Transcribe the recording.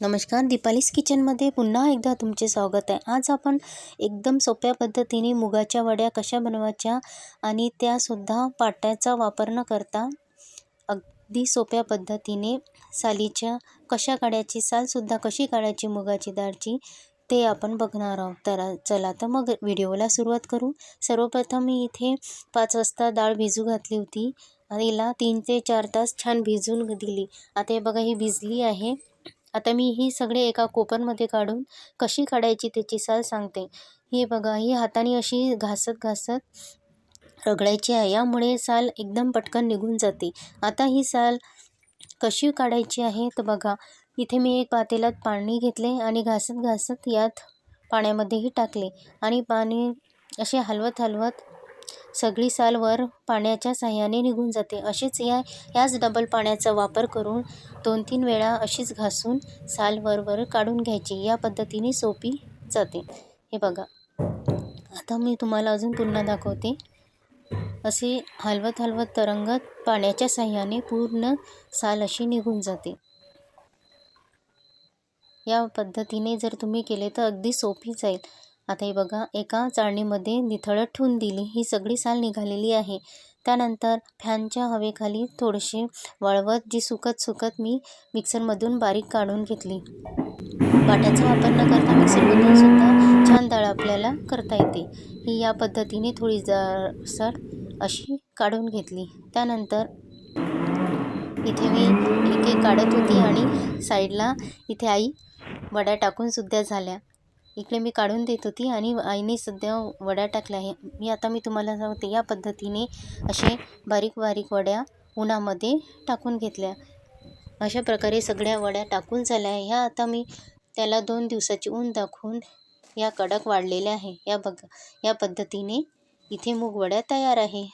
नमस्कार दीपालीस किचनमध्ये पुन्हा एकदा तुमचे स्वागत आहे. आज आपण एकदम सोप्या पद्धतीने मुगाच्या वड्या कशा बनवायच्या आणि त्यासुद्धा पाट्याचा वापर न करता अगदी सोप्या पद्धतीने सालीच्या कशा काढायची सालसुद्धा कशी काढायची मुगाची डाळची ते आपण बघणार आहोत. तर चला तर मग व्हिडिओला सुरुवात करू. सर्वप्रथम मी इथे पाच वाजता डाळ भिजू घातली होती आणि हिला तीन ते चार तास छान भिजून दिली. आता हे बघा ही भिजली आहे. आता मी ही सगळे एका कोपरमध्ये काढून कशी काढायची त्याची साल सांगते. ही बघा ही हाताने अशी घासत घासत रगडायची आहे. यामुळे साल एकदम पटकन निघून जाते. आता ही साल कशी काढायची आहे तर बघा इथे मी एक पातेल्यात पाणी घेतले आणि घासत घासत यात पाण्यामध्येही टाकले आणि पाणी असे हलवत हलवत सगळी साल वर पाण्याच्या साह्याने निघून जाते. अशीच या याच डबल पाण्याचा वापर करून दोन तीन वेळा अशीच घासून साल वर वर काढून घ्यायची. या पद्धतीने सोपी जाते. हे बघा. आता मी तुम्हाला अजून पुन्हा दाखवते. असे हलवत हलवत तरंगत पाण्याच्या साह्याने पूर्ण साल अशी निघून जाते. या पद्धतीने जर तुम्ही केले तर अगदी सोपी जाईल. आता हे बघा एका चाळणीमध्ये निथळत ठेवून दिली. ही सगळी साल निघालेली आहे. त्यानंतर फॅनच्या हवेखाली थोडीशी वळवत जी सुकत सुकत मी मिक्सरमधून बारीक काढून घेतली. वाट्याचा वापर न करता मिक्सरमधून सुद्धा छान डाळ आपल्याला करता येते. ही या पद्धतीने थोडी जाडसर अशी काढून घेतली. त्यानंतर इथे मी एक एक काढत होती आणि साईडला इथे आई वड्या टाकून सुद्धा झाल्या. इकडे मी काढून देत होती आणि आईने सध्या वड्या टाकल्या आहे. मी आता मी तुम्हाला सांगते या पद्धतीने असे बारीक बारीक वड्या उन्हामध्ये टाकून घेतल्या. अशा प्रकारे सगळ्या वड्या टाकून झाल्या ह्या आता मी त्याला दोन दिवसाची ऊन दाखवून या कडक वाढलेल्या आहे. या बघा या पद्धतीने इथे मूग वड्या तयार आहे.